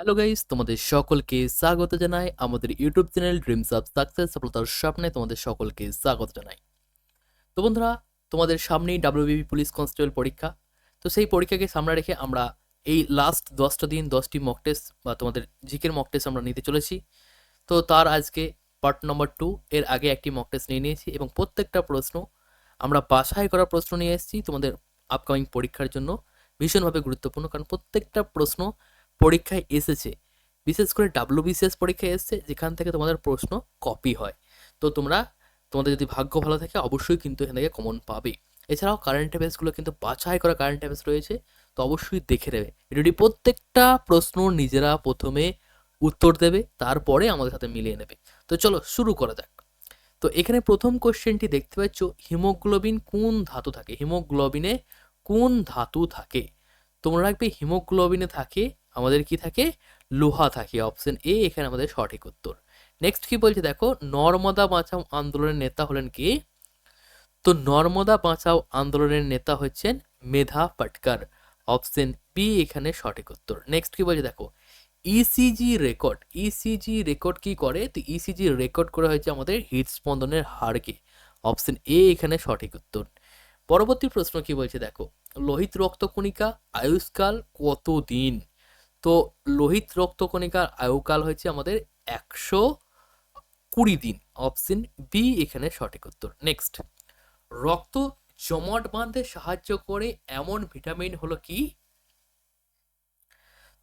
Hello guys, তোমাদের সকলকে স্বাগত জানাই। আমাদের YouTube channel dreams of success সফলতার স্বপ্নে তোমাদের সকলকে স্বাগত জানাই। তো বন্ধুরা, তোমাদের সামনেই ডাব্লিউবিপি পুলিশ কনস্টেবল পরীক্ষা। তো সেই পরীক্ষাকে সামনে রেখে আমরা এই লাস্ট দশটা দিন, দশটি মক টেস্ট বা তোমাদের জিকের মক টেস্ট আমরা নিতে চলেছি। তো তার আজকে পার্ট নম্বর টু এর আগে একটি মক টেস্ট নিয়ে নিয়েছি এবং প্রত্যেকটা প্রশ্ন আমরা বাসায় করা প্রশ্ন নিয়ে এসেছি তোমাদের আপকামিং পরীক্ষার জন্য। ভীষণভাবে গুরুত্বপূর্ণ, কারণ প্রত্যেকটা প্রশ্ন পরীক্ষায় এসেছে। বিশেষ করে ডাব্লিউবিসিএস পরীক্ষায় এসেছে, যেখান থেকে তোমাদের প্রশ্ন কপি হয়। তো তোমরা, তোমাদের যদি ভাগ্য ভালো থাকে, অবশ্যই কিন্তু এখান থেকে কমন পাবে। এছাড়াও কারেন্ট অ্যাফেয়ার্সগুলো কিন্তু বাছাই করা কারেন্ট অ্যাফেয়ার্স রয়েছে, তো অবশ্যই দেখে নেবে। এটি প্রত্যেকটা প্রশ্ন নিজেরা প্রথমে উত্তর দেবে, তারপরে আমাদের সাথে মিলিয়ে নেবে। তো চলো শুরু করা যাক। তো এখানে প্রথম কোশ্চেনটি দেখতে পাচ্ছ, হিমোগ্লোবিন কোন ধাতু থাকে? হিমোগ্লোবিনে কোন ধাতু থাকে? তোমরা রাখবে হিমোগ্লোবিনে থাকে আমাদের কি থাকে? লোহা থাকে অপশন এ এখানে আমাদের সঠিক উত্তর। নেক্সট কি বলছে দেখো? নর্মদা বাঁচাও আন্দোলনের নেতা হলেন কি? তো নর্মদা বাঁচাও আন্দোলনের নেতা হচ্ছেন মেধা পাটকার। অপশন বি এখানে সঠিক উত্তর। নেক্সট কি বলছে দেখো? ইসিজি রেকর্ড ইসিজি রেকর্ড কি করে? তো ইসিজি রেকর্ড করা হয়েছে আমাদের হৃদস্পন্দনের হারকে। অপশন এ এখানে সঠিক উত্তর। পরবর্তী প্রশ্ন কি বলছে দেখো? লোহিত রক্তকণিকা আয়ুষ্কাল কত দিন তো লোহিত রক্তকণিকার আয়ুকাল হয়েছে আমাদের একশো কুড়ি দিন। অপশন বি এখানে সঠিক উত্তর। নেক্সট রক্ত জমাট বাঁধতে সাহায্য করে এমন ভিটামিন হলো কি?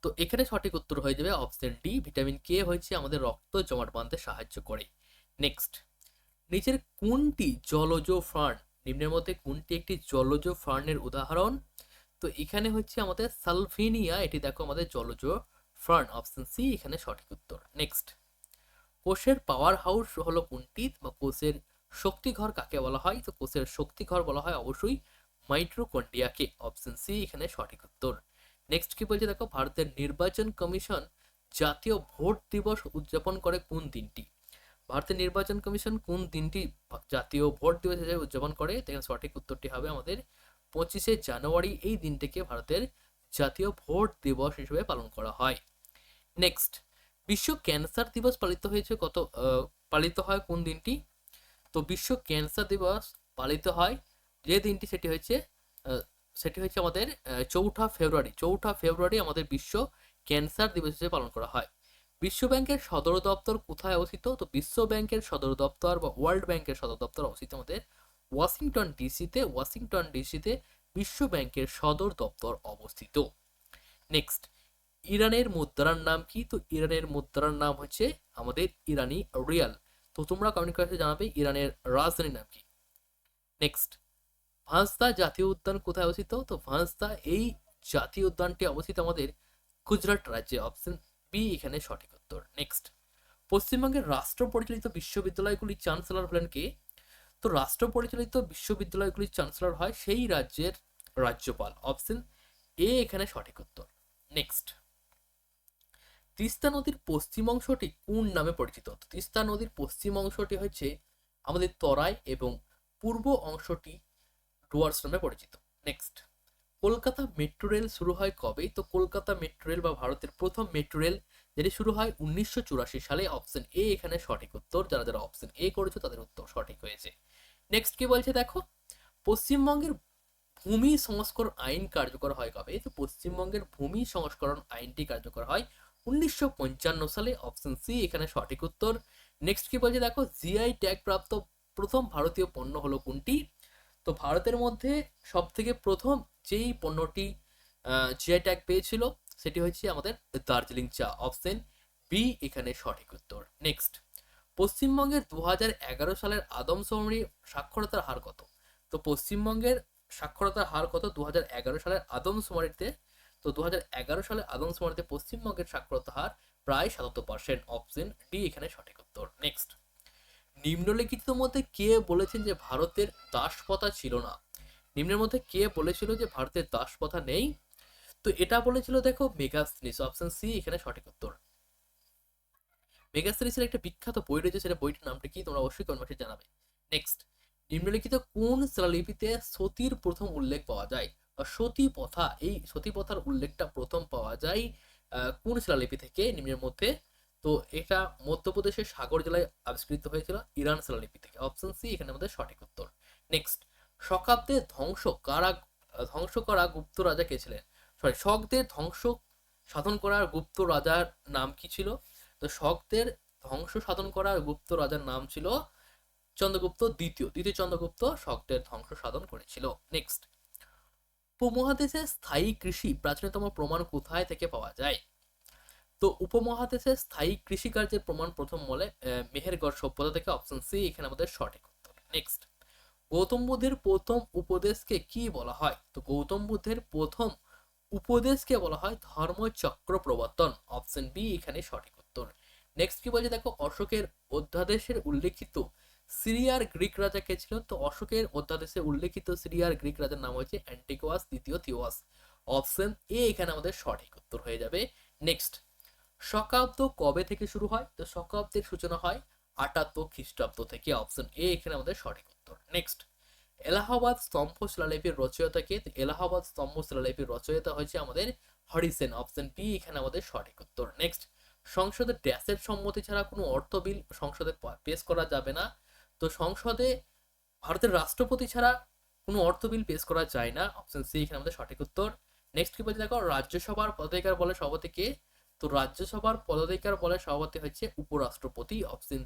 তো এখানে সঠিক উত্তর হয়ে যাবে অপশন ডি, ভিটামিন কে হয়েছে আমাদের রক্ত জমাট বাঁধতে সাহায্য করে। নেক্সট নিচের কোনটি জলজ ফার্ন? নিম্নের মধ্যে কোনটি একটি জলজ ফার্নের উদাহরণ? তো এখানে হচ্ছে আমাদের সালভিনিয়া, এটি দেখো আমাদের জলজ ফার্ন, অপশন সি, এখানে সঠিক উত্তর। নেক্সট কোষের পাওয়ার হাউস হলো কোনটি বা কোষের শক্তিঘর কাকে বলা হয়? তো কোষের শক্তিঘর বলা হয় অবশ্যই মাইট্রোকন্ডিয়াকে অপশন সি, এখানে সঠিক উত্তর। নেক্সট কি বলছে দেখো? ভারতের নির্বাচন কমিশন জাতীয় ভোট দিবস উদযাপন করে কোন দিনটি? ভারতের নির্বাচন কমিশন কোন দিনটি জাতীয় ভোট দিবস হিসেবে উদযাপন করে? সঠিক উত্তরটি হবে আমাদের পঁচিশে জানুয়ারি এই দিনটিকে ভারতের জাতীয় ভোট দিবস হিসেবে পালন করা হয়। নেক্সট বিশ্ব ক্যান্সার দিবস পালিত হয়েছে কত পালিত হয় কোন দিনটি? তো বিশ্ব ক্যান্সার দিবস পালিত হয়, যে দিনটি সেটি হয়েছে সেটি হচ্ছে আমাদের চৌঠা ফেব্রুয়ারি। চৌঠা ফেব্রুয়ারি আমাদের বিশ্ব ক্যান্সার দিবস হিসেবে পালন করা হয়। বিশ্ব ব্যাংকের সদর দপ্তর কোথায় অবস্থিত? তো বিশ্ব ব্যাংকের সদর দপ্তর বা ওয়ার্ল্ড ব্যাংকের সদর দপ্তর অবস্থিত আমাদের ওয়াশিংটন ডিসিতে ওয়াশিংটন ডিসিতে বিশ্ব ব্যাংকের সদর দপ্তর অবস্থিত। নেক্সট ইরানের মুদ্রার নাম কি? তো ইরানের মুদ্রার নাম হচ্ছে আমাদের ইরানি রিয়াল। তো তোমরা কমেন্ট করে জানাবে ইরানের রাজধানীর নাম কি। নেক্সট ভাঁসদা জাতীয় উদ্যান কোথায় অবস্থিত? তো ভাঁসদা এই জাতীয় উদ্যানটি অবস্থিত আমাদের গুজরাট রাজ্যে। অপশন বি এখানে সঠিক উত্তর। নেক্সট পশ্চিমবঙ্গের রাষ্ট্র পরিচালিত বিশ্ববিদ্যালয়গুলির চ্যান্সেলর হলেন কে? তো রাষ্ট্র পরিচালিত বিশ্ববিদ্যালয়গুলির চ্যান্সেলর হয় সেই রাজ্যের রাজ্যপাল। অপশন এ এখানে সঠিক উত্তর। নেক্সট তিস্তা নদীর পশ্চিম অংশটি কোন নামে পরিচিত? তিস্তা নদীর পশ্চিম অংশটি হচ্ছে আমাদের তরাই এবং পূর্ব অংশটি ডুয়ার্স নামে পরিচিত। নেক্সট কলকাতা মেট্রো রেল শুরু হয় কবে? তো কলকাতা মেট্রো রেল বা ভারতের প্রথম মেট্রো রেল যেটি শুরু হয় উনিশশো চুরাশি সালে। অপশন এ এখানে সঠিক উত্তর। যারা যারা অপশন এ করেছে তাদের উত্তর সঠিক হয়েছে। নেক্সট কি বলছে দেখো? পশ্চিমবঙ্গের ভূমি সংস্করণ আইন কার্যকর হয় কবে? তো পশ্চিমবঙ্গের ভূমি সংস্করণ আইনটি কার্যকর হয় উনিশশো পঞ্চান্ন সালে। অপশন সি এখানে সঠিক উত্তর। নেক্সট কি বলছে দেখো? জিআই ট্যাগ প্রাপ্ত প্রথম ভারতীয় পণ্য হলো কোনটি? তো ভারতের মধ্যে সব থেকে প্রথম যেই পণ্যটি জিআই ট্যাগ পেয়েছিল, সেটি হচ্ছে আমাদের দার্জিলিং চা। অপশন বি এখানে সঠিক উত্তর। নেক্সট পশ্চিমবঙ্গের দু হাজার এগারো সালের আদমশুমারি সাক্ষরতার হার কত? তো পশ্চিমবঙ্গের সাক্ষরতার হার কত দু হাজার এগারো সালের আদমশুমারিতে তো দু সালে আদমশুমারিতে পশ্চিমবঙ্গের সাক্ষরতা হার প্রায় সাতাত্তর পার্সেন্ট অপশন ডি এখানে সঠিক উত্তর। নেক্সট নিম্নলিখিত মধ্যে কে বলেছেন যে ভারতের দাসপ্রথা ছিল না? নিম্নের মধ্যে কে বলেছিল যে ভারতের দাসপ্রথা নেই? তো এটা বলেছিল, দেখো মেগাস্ট্রিস অপশন সি এখানে সঠিক উত্তর। মেগাস্ট্রিসের একটা বিখ্যাত বই রয়েছে, সেটা বইটার নামটা কি তোমরা অবশ্যই কমেন্টে জানাবে। নেক্সট নিম্নলিখিত কোন শিলালিপিতে সতীর প্রথম উল্লেখ পাওয়া যায়? বা সতী প্রথা এই সতী প্রথার উল্লেখটা প্রথম পাওয়া যায় কোন শিলালিপি থেকে? নিম্নের মধ্যে। তো এটা মধ্যপ্রদেশের সাগর জেলায় আবিষ্কৃত হয়েছিল, ইরান শিলালিপি থেকে। অপশন সি এখানে আমাদের সঠিক উত্তর। নেক্সট শকাব্দের ধ্বংস কারা, ধ্বংস করা গুপ্ত রাজা কে ছিলেন? সরি শকদের ধ্বংস সাধন করার গুপ্ত রাজার নাম কি ছিল? তো শকদের ধ্বংস সাধন করার গুপ্ত রাজার নাম ছিল চন্দ্রগুপ্ত দ্বিতীয়। দ্বিতীয় চন্দ্রগুপ্ত শকদের ধ্বংস সাধন করেছিল। নেক্সট উপমহাদেশে স্থায়ী কৃষি প্রাচীনতম প্রমাণ কোথায় থেকে পাওয়া যায়? তো উপমহাদেশে স্থায়ী কৃষিকার্যের প্রমাণ প্রথম বলে মেহেরগড় সভ্যতা থেকে অপশন সি এখানে আমাদের সঠিক উত্তর। নেক্সট গৌতম বুদ্ধের প্রথম উপদেশকে কি বলা হয়? তো গৌতম বুদ্ধের প্রথম উপদেশকে বলা হয় ধর্মচক্র প্রবর্তন। অপশন বি এখানে সঠিক উত্তর নেক্সট কি বলছে? দেখো, অশোকের অধ্যাদেশের উল্লেখিত সিরিয়ার গ্রিক রাজা কে ছিল তো অশোকের অধ্যাদেশে উল্লেখিত সিরিয়ার গ্রিক রাজার নাম হচ্ছে অ্যান্টিকোয়াস, দ্বিতীয় থিওয়াস। অপশন এ এখানে আমাদের সঠিক উত্তর হয়ে যাবে। নেক্সট শকাব্দ কবে থেকে শুরু হয়? তো শকাব্দের সূচনা হয় আটাত্তর খ্রিস্টাব্দ থেকে। অপশন এ এখানে আমাদের সঠিক উত্তর। নেক্সট এলাহাবাদ স্তম্ভ শিলালিপির রচয়িতা কে? তো এলাহাবাদ স্তম্ভ শিলালিপির রচয়িতা হয়েছে আমাদের হরিসেন। অপশন বি এখানে আমাদের সঠিক উত্তর। নেক্সট সংসদে ড্যাসের সম্মতি ছাড়া কোনো অর্থ বিল সংসদে পেশ করা যাবে না। তো সংসদে ভারতের রাষ্ট্রপতি ছাড়া কোনো অর্থ বিল পেশ করা যায় না। অপশন সি এখানে আমাদের সঠিক উত্তর। নেক্সট কি বলছে দেখো? রাজ্যসভার পদাধিকার বলে সভাপতি কে? তো রাজ্যসভার পদাধিকার বলে সভাপতি হচ্ছে উপরাষ্ট্রপতি। অপশন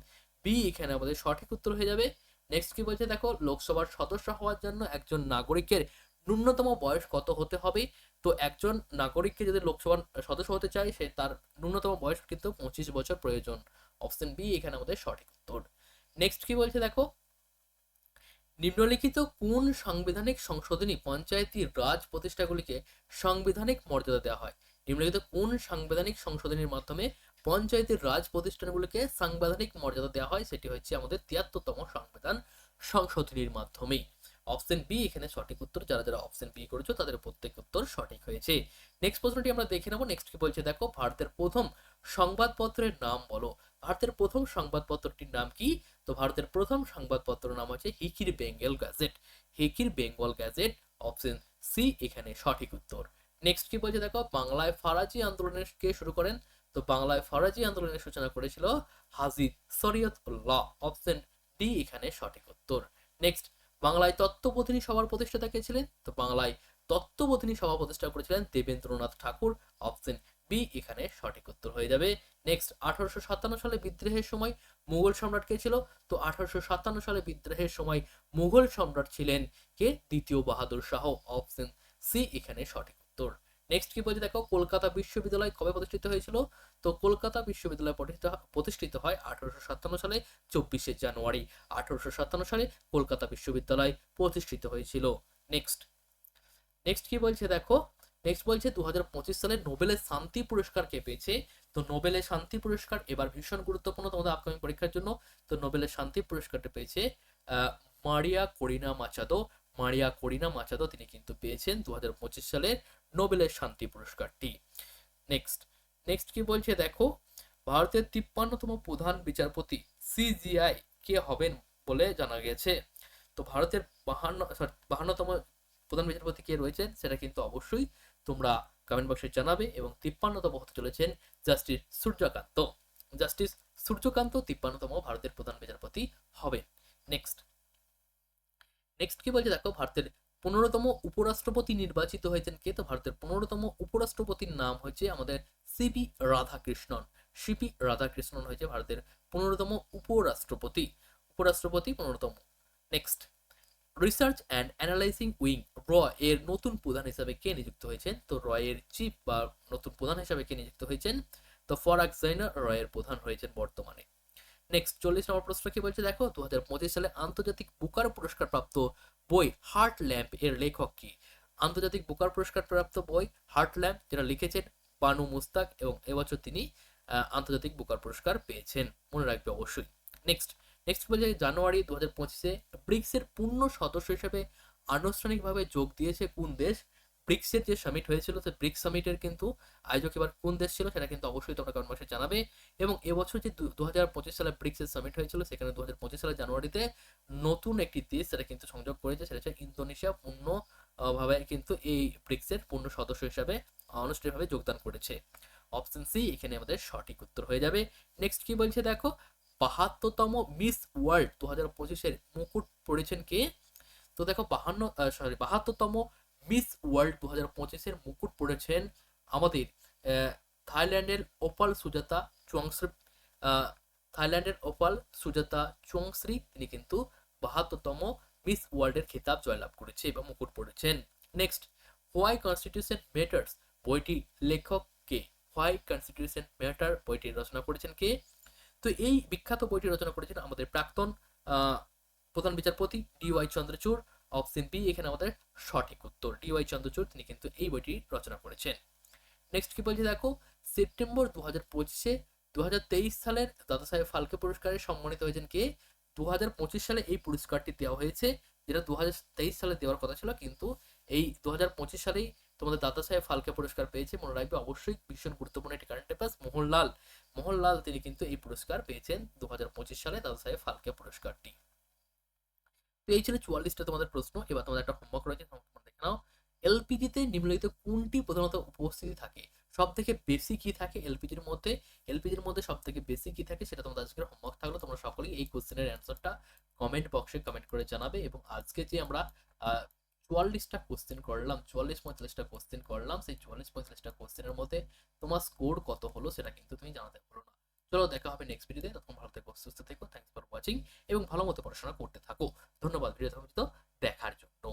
বি এখানে আমাদের সঠিক উত্তর হয়ে যাবে। নেক্সট কি বলছে দেখো? লোকসভার সদস্য হওয়ার জন্য একজন নাগরিকের ন্যূনতম বয়স কত হতে হবে? তো একজন নাগরিককে যদি লোকসভার সদস্য হতে চায়, সে তার ন্যূনতম বয়স কিন্তু পঁচিশ বছর প্রয়োজন। অপশন বি, এখানে আমাদের সঠিক উত্তর। নেক্সট কি বলছে দেখো? নিম্নলিখিত কোন সাংবিধানিক সংশোধনী পঞ্চায়েতি রাজ প্রতিষ্ঠাগুলিকে সাংবিধানিক মর্যাদা দেওয়া হয়? নিম্নলিখিত কোন সাংবিধানিক সংশোধনীর মাধ্যমে পঞ্চায়েতের রাজ প্রতিষ্ঠানগুলিকে সাংবিধানিক মর্যাদা দেওয়া হয়? সেটি হচ্ছে আমাদের তিয়াত্তরতম সংবিধান সংশোধনীর মাধ্যমে অপশন বি এখানে সঠিক উত্তর, যারা যারা অপশন বি করেছ, তাদের প্রত্যেক উত্তর সঠিক হয়েছে। নেক্সট প্রশ্নটি আমরা দেখে নেব। নেক্সট কি বলছে? দেখো, ভারতের প্রথম সংবাদপত্রের নাম বলো। ভারতের প্রথম সংবাদপত্রটির নাম কি? তো ভারতের প্রথম সংবাদপত্র নাম হচ্ছে হিকির বেঙ্গল গ্যাজেট। হিকির বেঙ্গল গ্যাজেট অপশন সি এখানে সঠিক উত্তর। নেক্সট কি বলছে? দেখো, বাংলায় ফারাজি আন্দোলনের কে শুরু করেন? তো বাংলায় ফরাজি আন্দোলনের সূচনা করেছিল হাজি শরীয়তুল্লাহ অপশন ডি এখানে সঠিক উত্তর। নেক্সট বাংলায় তত্ত্ববোধিনী সভার প্রতিষ্ঠাতা কে ছিলেন? তো বাংলায় তত্ত্ববোধিনী সভা প্রতিষ্ঠা করেছিলেন দেবেন্দ্রনাথ ঠাকুর। অপশন বি এখানে সঠিক উত্তর হয়ে যাবে। নেক্সট আঠারোশো সাতান্ন সালে বিদ্রোহের সময় মুঘল সম্রাট কে ছিল? তো আঠারোশো সাতান্ন সালে বিদ্রোহের সময় মুঘল সম্রাট ছিলেন কে? দ্বিতীয় বাহাদুর শাহ। অপশন সি এখানে সঠিক উত্তর। নেক্সট কি বলছে দেখো, কলকাতা বিশ্ববিদ্যালয় কবে প্রতিষ্ঠিত হয়েছিল? তো কলকাতা বিশ্ববিদ্যালয় প্রতিষ্ঠিত প্রতিষ্ঠিত হয় আঠারোশো সাতান্ন সালে, চব্বিশে জানুয়ারি আঠারোশো সাতান্ন সালে কলকাতা বিশ্ববিদ্যালয় প্রতিষ্ঠিত হয়েছিল। নেক্সট নেক্সট কি বলছে দেখো? নেক্সট বলছে দুহাজার পঁচিশ সালে নোবেলের শান্তি পুরস্কার কে পেয়েছে? তো নোবেলের শান্তি পুরস্কার এবার ভীষণ গুরুত্বপূর্ণ তোমাদের আপকামিং পরীক্ষার জন্য। তো নোবেলের শান্তি পুরস্কারটা পেয়েছে মারিয়া করিনা মাচাদো। মারিয়া করিনা মাচাদো তিনি কিন্তু পেয়েছেন দু হাজার পঁচিশ সালের নোবেলের শান্তি পুরস্কারটি। নেক্সট নেক্সট কি বলছে দেখো ভারতের তিপ্পান্নতম প্রধান বিচারপতি সিজিআই কে হবেন বলে জানা গেছে। তো ভারতের বাহান্ন sorry, বাহান্নতম প্রধান বিচারপতি কে রয়েছেন সেটা কিন্তু অবশ্যই তোমরা কমেন্ট বক্সে জানাবে এবং তিপ্পান্নতম হতে চলেছেন জাস্টিস সূর্যকান্ত। জাস্টিস সূর্যকান্ত তিপ্পান্নতম ভারতের প্রধান বিচারপতি হবেন। নেক্সট নেক্সট কি বলছে দেখো ভারতের পনেরোতম উপরাষ্ট্রপতি নির্বাচিত হয়েছেন কে? তো ভারতের পনেরোতম উপরাষ্ট্রপতির নাম হয়েছে আমাদের সিপি রাধাকৃষ্ণন। সিপি রাধাকৃষ্ণন হয়েছে ভারতের পনেরোতম উপরাষ্ট্রপতি। উপরাষ্ট্রপতি পনেরোতম। Next research and analyzing wing র এর নতুন প্রধান হিসাবে কে নিযুক্ত হয়েছেন? তো র এর চিফ বা নতুন প্রধান হিসাবে কে নিযুক্ত হয়েছেন? তো ফরাক জাইনার র এর প্রধান হয়েছেন বর্তমানে। নেক্সট চল্লিশ নম্বর প্রশ্ন কি বলছে? দেখো দু হাজার পঁচিশ সালে আন্তর্জাতিক বুকার পুরস্কার প্রাপ্ত বই হার্ট ল্যাম্প এর লেখক কি আন্তর্জাতিক বুকার পুরস্কার প্রাপ্ত বই হার্ট ল্যাম্প যেটা লিখেছেন বানু মুস্তাক এবং এবছর তিনি আন্তর্জাতিক বুকার পুরস্কার পেয়েছেন। মনে রাখবে অবশ্যই। নেক্সট নেক্সট বলছে জানুয়ারি দু হাজার পঁচিশে ব্রিক্সের পূর্ণ সদস্য হিসেবে আনুষ্ঠানিকভাবে যোগ দিয়েছে কোন দেশ? ব্রিক্সের যে সামিট হয়েছিল সে ব্রিক্স সামিটের কিন্তু আয়োজক এবার কোন দেশ ছিল সেটা কিন্তু অবশ্যই তোমরা কমেন্ট বক্সে জানাবে। এবং এবছর যে দু হাজার পঁচিশ সালে ব্রিক্সের সামিট হয়েছিল, সেখানে দু হাজার পঁচিশ সালে জানুয়ারিতে নতুন একটি দেশ সেটা কিন্তু সংযোগ করেছে, সেটা হচ্ছে ইন্দোনেশিয়া। পূর্ণ ভাবে কিন্তু এই ব্রিক্সের পূর্ণ সদস্য হিসাবে আনুষ্ঠানিকভাবে যোগদান করেছে। অপশন সি এখানে আমাদের সঠিক উত্তর হয়ে যাবে। নেক্সট কি বলছে দেখো? বাহাত্তরতম মিস ওয়ার্ল্ড দু হাজার পঁচিশের মুকুট পড়েছেন কে? তো দেখো বাহান্ন সরি বাহাত্তরতম মিস ওয়ার্ল্ড দু হাজার পঁচিশের মুকুট পড়েছেন আমাদের থাইল্যান্ডের ওপাল সুজাতা চুয়াংশ্রী থাইল্যান্ডের ওপাল সুজাতা চুয়াংশ্রী তিনি কিন্তু বাহাত্তরতম মিস ওয়ার্ল্ডের খেতাব জয়লাভ করেছে এবং মুকুট পড়েছেন নেক্সট হোয়াই কনস্টিটিউশন মেটার্স বইটি লেখক কে হোয়াই কনস্টিটিউশন ম্যাটার বইটি রচনা করেছেন কে? তো এই বিখ্যাত বইটি রচনা করেছেন আমাদের প্রাক্তন প্রধান বিচারপতি D Y Chandrachud option B, এখানে আমাদের সঠিক উত্তর। ডি ওয়াই চন্দ্রচূড়, তিনি কিন্তু এই বইটি রচনা করেছেন। নেক্সট কি বলছে দেখো? সেপ্টেম্বর দু হাজার পঁচিশে দু হাজার তেইশ সালের দাদা সাহেব ফালকে পুরস্কারে সম্মানিত হয়েছেন কে? দু হাজার পঁচিশ সালে এই পুরস্কারটি দেওয়া হয়েছে। যেটা দু হাজার তেইশ সালে দেওয়ার কথা ছিল, কিন্তু এই দু হাজার পঁচিশ সালেই তোমাদের দাদা সাহেব ফালকে পুরস্কার পেয়েছে। মনে রাখবে, অবশ্যই ভীষণ গুরুত্বপূর্ণ একটি কারেন্ট অ্যাফেয়ার্স মোহনলাল। মোহনলাল, তিনি কিন্তু এই পুরস্কার পেয়েছেন দু হাজার পঁচিশ সালে দাদা সাহেব ফালকে পুরস্কারটি। তো এই ছিল চুয়াল্লিশটা তোমাদের প্রশ্ন, এবার তোমাদের একটা হোমওয়ার্ক রয়েছে তোমরা দেখে নাও। এলপিজিতে নিম্নলিখিত কোনটি প্রধানত উপস্থিতি থাকে? সব থেকে বেশি কি থাকে এলপিজির মধ্যে? এলপিজির মধ্যে সব থেকে বেশি কি থাকে সেটা তোমাদের আজকের হোমওয়ার্ক থাকল। তোমরা সকলেই এই কোশ্চেনের অ্যান্সারটা কমেন্ট বক্সে কমেন্ট করে জানাবে এবং আজকে যে আমরা চুয়াল্লিশটা কোশ্চেন করলাম, চুয়াল্লিশ পঁয়তাল্লিশটা কোশ্চেন করলাম, সেই চুয়াল্লিশ পঁয়তাল্লিশটা কোশ্চেনের মধ্যে তোমার স্কোর কত হলো সেটা কিন্তু তুমি জানাতে পারো না। চলো দেখা হবে নেক্সট ভিডিওতে তখন ভালো থেকো, সুস্থ থেকো থ্যাংকস ফর ওয়াচিং এবং ভালো মতো পড়াশোনা করতে থাকো। ধন্যবাদ ভিডিও দেখার জন্য।